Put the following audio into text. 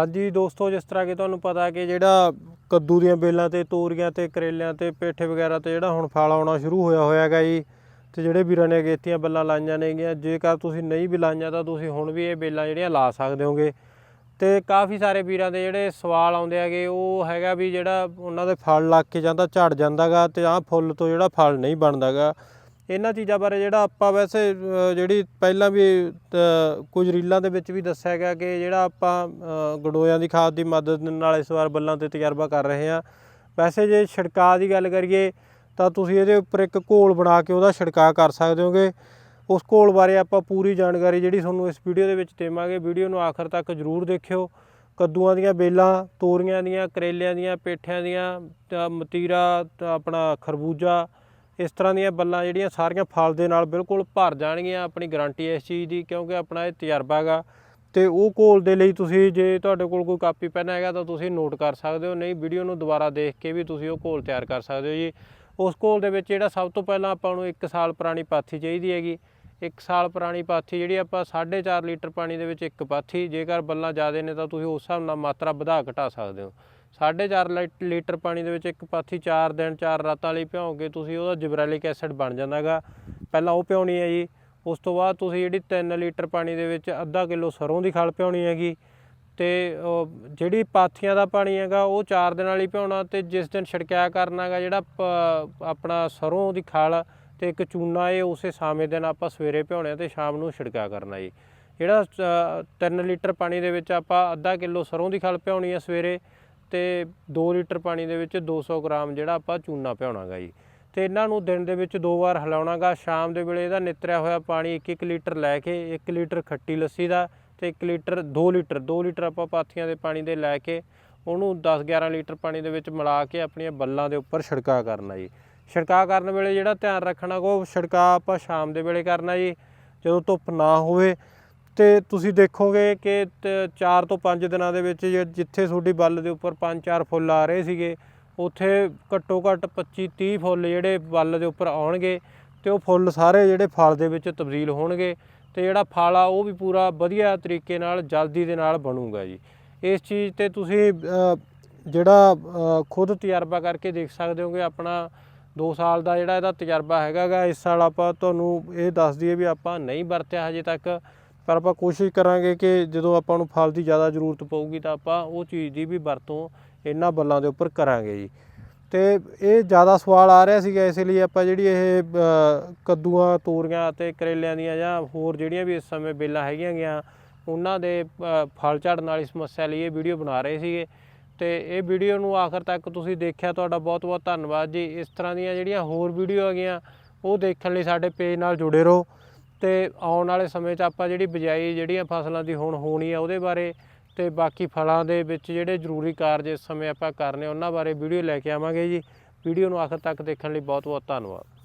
ਹਾਂਜੀ ਦੋਸਤੋ, ਜਿਸ ਤਰ੍ਹਾਂ ਕਿ ਤੁਹਾਨੂੰ ਪਤਾ ਕਿ ਜਿਹੜਾ ਕੱਦੂ ਦੀਆਂ ਬੇਲਾਂ ਤੇ, ਤੋਰੀਆਂ ਤੇ, ਕਰੇਲਿਆਂ ਤੇ, ਪੇਠੇ ਵਗੈਰਾ ਤੇ ਜਿਹੜਾ ਹੁਣ ਫਲ ਆਉਣਾ ਸ਼ੁਰੂ ਹੋਇਆ ਹੋਇਆ ਹੈਗਾ ਜੀ, ਤੇ ਜਿਹੜੇ ਵੀਰਾਂ ਨੇ ਅਗੇਤੀਆਂ ਬੱਲਾਂ ਲਾਈਆਂ ਨੇਗੀਆਂ ਜੇਕਰ ਤੁਸੀਂ ਨਹੀਂ ਵੀ ਲਾਈਆਂ ਤਾਂ ਤੁਸੀਂ ਹੁਣ ਵੀ ਇਹ ਬੇਲਾਂ ਜਿਹੜੀਆਂ ਲਾ ਸਕਦੇ ਹੋਗੇ। ਤੇ ਕਾਫੀ ਸਾਰੇ ਵੀਰਾਂ ਦੇ ਜਿਹੜੇ ਸਵਾਲ ਆਉਂਦੇ ਹੈਗੇ, ਉਹ ਹੈਗਾ ਵੀ ਜਿਹੜਾ ਉਹਨਾਂ ਦੇ ਫਲ ਲੱਗ ਕੇ ਜਾਂਦਾ, ਝੜ ਜਾਂਦਾਗਾ ਤੇ ਆਹ ਫੁੱਲ ਤੋਂ ਜਿਹੜਾ ਫਲ ਨਹੀਂ ਬਣਦਾਗਾ। ਇਹਨਾਂ ਚੀਜ਼ਾਂ ਬਾਰੇ ਜਿਹੜਾ ਆਪਾਂ ਵੈਸੇ ਜਿਹੜੀ ਪਹਿਲਾਂ ਵੀ ਕੁਝ ਰੀਲਾਂ ਦੇ ਵਿੱਚ ਵੀ ਦੱਸਿਆ ਗਿਆ ਕਿ ਜਿਹੜਾ ਆਪਾਂ ਅ, ਦੀ ਖਾਦ ਦੀ ਮਦਦ ਨਾਲ ਇਸ ਵਾਰ ਬੱਲਾਂ ਤੇ ਤਜਰਬਾ ਕਰ ਰਹੇ ਹਾਂ। ਵੈਸੇ ਜੇ ਛਿੜਕਾਅ ਦੀ ਗੱਲ ਕਰੀਏ ਤਾਂ ਤੁਸੀਂ ਇਹਦੇ ਉੱਪਰ ਇੱਕ ਘੋਲ ਬਣਾ ਕੇ ਉਹਦਾ ਛਿੜਕਾਅ ਕਰ ਸਕਦੇ ਹੋਗੇ। ਉਸ ਘੋਲ ਬਾਰੇ ਆਪਾਂ ਪੂਰੀ ਜਾਣਕਾਰੀ ਜਿਹੜੀ ਤੁਹਾਨੂੰ ਇਸ ਵੀਡੀਓ ਦੇ ਵਿੱਚ ਦੇਵਾਂਗੇ ਵੀਡੀਓ ਨੂੰ ਆਖਰ ਤੱਕ ਜ਼ਰੂਰ ਦੇਖਿਓ। ਕੱਦੂਆਂ ਦੀਆਂ ਬੇਲਾਂ ਤੋਰੀਆਂ ਦੀਆਂ ਕਰੇਲਿਆਂ ਦੀਆਂ ਪੇਠਿਆਂ ਦੀਆਂ ਤਾਂ ਮਤੀਰਾ ਤਾਂ ਆਪਣਾ ਖਰਬੂਜਾ ਇਸ ਤਰ੍ਹਾਂ ਦੀਆਂ ਬੱਲਾਂ ਜਿਹੜੀਆਂ ਸਾਰੀਆਂ ਫਲ ਦੇ ਨਾਲ ਬਿਲਕੁਲ ਭਰ ਜਾਣਗੀਆਂ ਆਪਣੀ ਗਾਰੰਟੀ ਇਸ ਚੀਜ਼ ਦੀ, ਕਿਉਂਕਿ ਆਪਣਾ ਇਹ ਤਜਰਬਾ ਹੈਗਾ। ਤੇ ਉਹ ਘੋਲ ਦੇ ਲਈ ਤੁਸੀਂ ਜੇ ਤੁਹਾਡੇ ਕੋਲ ਕੋਈ ਕਾਪੀ ਪੈਨ ਹੈਗਾ ਤਾਂ ਤੁਸੀਂ ਨੋਟ ਕਰ ਸਕਦੇ ਹੋ, ਨਹੀਂ ਵੀਡੀਓ ਨੂੰ ਦੁਬਾਰਾ ਦੇਖ ਕੇ ਵੀ ਤੁਸੀਂ ਉਹ ਘੋਲ ਤਿਆਰ ਕਰ ਸਕਦੇ ਹੋ ਜੀ। ਉਸ ਘੋਲ ਦੇ ਵਿੱਚ ਜਿਹੜਾ ਸਭ ਤੋਂ ਪਹਿਲਾਂ ਆਪਾਂ ਨੂੰ 1 ਸਾਲ ਪੁਰਾਣੀ ਪਾਥੀ ਚਾਹੀਦੀ ਹੈਗੀ। 1 ਸਾਲ ਪੁਰਾਣੀ ਪਾਥੀ ਜਿਹੜੀ ਆਪਾਂ 4.5 ਲੀਟਰ ਪਾਣੀ ਦੇ ਵਿੱਚ ਇੱਕ ਪਾਥੀ, ਜੇਕਰ ਬੱਲਾਂ ਜ਼ਿਆਦਾ ਨੇ ਤਾਂ ਤੁਸੀਂ ਉਸ ਹਿਸਾਬ ਨਾਲ ਮਾਤਰਾ ਵਧਾ ਘਟਾ ਸਕਦੇ ਹੋ। 4.5 ਲੀਟਰ ਪਾਣੀ ਦੇ ਵਿੱਚ ਇੱਕ ਪਾਥੀ 4 ਦਿਨ 4 ਰਾਤਾਂ ਲਈ ਭਿਉਂਗੇ, ਤੁਸੀਂ ਉਹਦਾ ਜਿਬਰੈਲਿਕ ਐਸਿਡ ਬਣ ਜਾਂਦਾਗਾ। ਪਹਿਲਾਂ ਉਹ ਭਿਉਣੀ ਹੈ ਜੀ। ਉਸ ਤੋਂ ਬਾਅਦ ਤੁਸੀਂ ਜਿਹੜੀ 3 ਲੀਟਰ ਪਾਣੀ ਦੇ ਵਿੱਚ ਅੱਧਾ ਕਿਲੋ ਸਰੋਂ ਦੀ ਖਲ ਭਿਉਣੀ ਹੈਗੀ। ਤੇ ਉਹ ਜਿਹੜੀ ਪਾਥੀਆਂ ਦਾ ਪਾਣੀ ਹੈਗਾ, ਉਹ 4 ਦਿਨ ਵਾਲੀ ਭਿਉਣਾ ਤੇ ਜਿਸ ਦਿਨ ਛਿੜਕਿਆ ਕਰਨਾ ਹੈਗਾ ਜਿਹੜਾ ਪ- ਆਪਣਾ ਸਰੋਂ ਦੀ ਖਲ ਤੇ ਇੱਕ ਚੂਨਾ ਇਹ ਉਸੇ ਸਾਵੇਂ ਦਿਨ ਆਪਾਂ ਸਵੇਰੇ ਭਿਉਣੇ ਤੇ ਸ਼ਾਮ ਨੂੰ ਛਿੜਕਿਆ ਕਰਨਾ ਜੀ। ਜਿਹੜਾ 3 ਲੀਟਰ ਪਾਣੀ ਦੇ ਵਿੱਚ ਆਪਾਂ ਅੱਧਾ ਕਿਲੋ ਸਰੋਂ ਦੀ ਖਲ ਭਿਉਣੀ ਹੈ ਸਵੇਰੇ ਤੇ 2 ਲੀਟਰ ਪਾਣੀ ਦੇ ਵਿੱਚ 200 ਗ੍ਰਾਮ ਜਿਹੜਾ ਆਪਾਂ ਚੂਨਾ ਭਿਉਣਾਗਾ ਜੀ। ਤੇ ਇਹਨਾਂ ਨੂੰ ਦਿਨ ਦੇ ਵਿੱਚ ਦੋ ਵਾਰ ਹਿਲਾਉਣਾਗਾ। ਸ਼ਾਮ ਦੇ ਵੇਲੇ ਇਹਦਾ ਨਿਤਰਿਆ ਹੋਇਆ ਪਾਣੀ 1-1 ਲੀਟਰ ਲੈ ਕੇ 1 ਲੀਟਰ ਖੱਟੀ ਲੱਸੀ ਦਾ ਤੇ 1 ਲੀਟਰ 2 ਲੀਟਰ 2 ਲੀਟਰ ਆਪਾਂ ਪਾਥੀਆਂ ਦੇ ਪਾਣੀ ਦੇ ਲੈ ਕੇ ਉਹਨੂੰ 10-11 ਲੀਟਰ ਪਾਣੀ ਦੇ ਵਿੱਚ ਮਿਲਾ ਕੇ ਆਪਣੀਆਂ ਬੱਲਾਂ ਦੇ ਉੱਪਰ ਛਿੜਕਾਅ ਕਰਨਾ ਜੀ। ਛਿੜਕਾਅ ਕਰਨ ਵੇਲੇ ਜਿਹੜਾ ਧਿਆਨ ਰੱਖਣਾ ਉਹ ਛਿੜਕਾਅ ਆਪਾਂ ਸ਼ਾਮ ਦੇ ਵੇਲੇ ਕਰਨਾ ਜੀ। ਜਦੋਂ ਧੁੱਪ ਨਾ ਹੋਵੇ ਤੇ ਤੁਸੀਂ ਦੇਖੋਗੇ ਕਿ 4 ਤੋਂ 5 ਦਿਨਾਂ ਦੇ ਵਿੱਚ ਜਿੱਥੇ ਤੁਹਾਡੀ ਬੱਲ ਦੇ ਉੱਪਰ 5-4 ਫੁੱਲ ਆ ਰਹੇ ਸੀਗੇ, ਉੱਥੇ ਘੱਟੋ ਘੱਟ 25-30 ਫੁੱਲ ਜਿਹੜੇ ਬੱਲ ਦੇ ਉੱਪਰ ਆਉਣਗੇ ਤੇ ਉਹ ਫੁੱਲ ਸਾਰੇ ਜਿਹੜੇ ਫਲ ਦੇ ਵਿੱਚ ਤਬਦੀਲ ਹੋਣਗੇ ਤੇ ਜਿਹੜਾ ਫਲ ਆ ਉਹ ਵੀ ਪੂਰਾ ਵਧੀਆ ਤਰੀਕੇ ਨਾਲ ਜਲਦੀ ਦੇ ਨਾਲ ਬਣੂਗਾ ਜੀ। ਇਸ ਚੀਜ਼ ਤੇ ਤੁਸੀਂ ਜਿਹੜਾ ਖੁਦ ਤਜਰਬਾ ਕਰਕੇ ਦੇਖ ਸਕਦੇ ਹੋਗੇ ਆਪਣਾ 2 ਸਾਲ ਦਾ ਜਿਹੜਾ ਇਹਦਾ ਤਜਰਬਾ ਹੈਗਾਗਾ, ਇਸ ਸਾਲ ਆਪਾਂ ਤੁਹਾਨੂੰ ਇਹ ਦੱਸ ਦਈਏ ਵੀ ਆਪਾਂ ਨਹੀਂ ਵਰਤਿਆ ਹਜੇ ਤੱਕ। ਪਰ ਆਪਾਂ ਕੋਸ਼ਿਸ਼ ਕਰਾਂਗੇ ਕਿ ਜਦੋਂ ਆਪਾਂ ਨੂੰ ਫਲ ਦੀ ਜ਼ਿਆਦਾ ਜ਼ਰੂਰਤ ਪਊਗੀ ਤਾਂ ਆਪਾਂ ਉਹ ਚੀਜ਼ ਦੀ ਵੀ ਵਰਤੋਂ ਇਹਨਾਂ ਬੱਲਾਂ ਦੇ ਉੱਪਰ ਕਰਾਂਗੇ ਜੀ। ਤੇ ਇਹ ਜ਼ਿਆਦਾ ਸਵਾਲ ਆ ਰਿਹਾ ਸੀਗਾ, ਇਸ ਲਈ ਆਪਾਂ ਜਿਹੜੀ ਇਹ ਕੱਦੂਆਂ, ਤੋਰੀਆਂ ਅਤੇ ਕਰੇਲਿਆਂ ਦੀਆਂ ਜਾਂ ਹੋਰ ਜਿਹੜੀਆਂ ਵੀ ਇਸ ਸਮੇਂ ਬੇਲਾਂ ਹੈਗੀਆਂ ਗੀਆਂ, ਉਹਨਾਂ ਦੇ ਫਲ ਝੜਨ ਵਾਲੀ ਸਮੱਸਿਆ ਲਈ ਇਹ ਵੀਡੀਓ ਬਣਾ ਰਹੇ ਸੀਗੇ। ਤੇ ਇਹ ਵੀਡੀਓ ਨੂੰ ਆਖਰ ਤੱਕ ਤੁਸੀਂ ਦੇਖਿਆ, ਤੁਹਾਡਾ ਬਹੁਤ ਬਹੁਤ ਧੰਨਵਾਦ ਜੀ। ਇਸ ਤਰ੍ਹਾਂ ਦੀਆਂ ਜਿਹੜੀਆਂ ਹੋਰ ਵੀਡੀਓ ਹੈਗੀਆਂ, ਉਹ ਦੇਖਣ ਲਈ ਸਾਡੇ ਪੇਜ ਨਾਲ ਜੁੜੇ ਰਹੋ। ਤੇ ਆਉਣ ਵਾਲੇ ਸਮੇਂ 'ਚ ਆਪਾਂ ਜਿਹੜੀ ਬਿਜਾਈ ਜਿਹੜੀਆਂ ਫਸਲਾਂ ਦੀ ਹੁਣ ਹੋਣੀ ਆ ਉਹਦੇ ਬਾਰੇ ਤੇ ਬਾਕੀ ਫਲਾਂ ਦੇ ਵਿੱਚ ਜਿਹੜੇ ਜ਼ਰੂਰੀ ਕਾਰਜ ਇਸ ਸਮੇਂ ਆਪਾਂ ਕਰਨੇ ਉਹਨਾਂ ਬਾਰੇ ਵੀਡੀਓ ਲੈ ਕੇ ਆਵਾਂਗੇ ਜੀ। ਵੀਡੀਓ ਨੂੰ ਆਖਰ ਤੱਕ ਦੇਖਣ ਲਈ ਬਹੁਤ ਬਹੁਤ ਧੰਨਵਾਦ।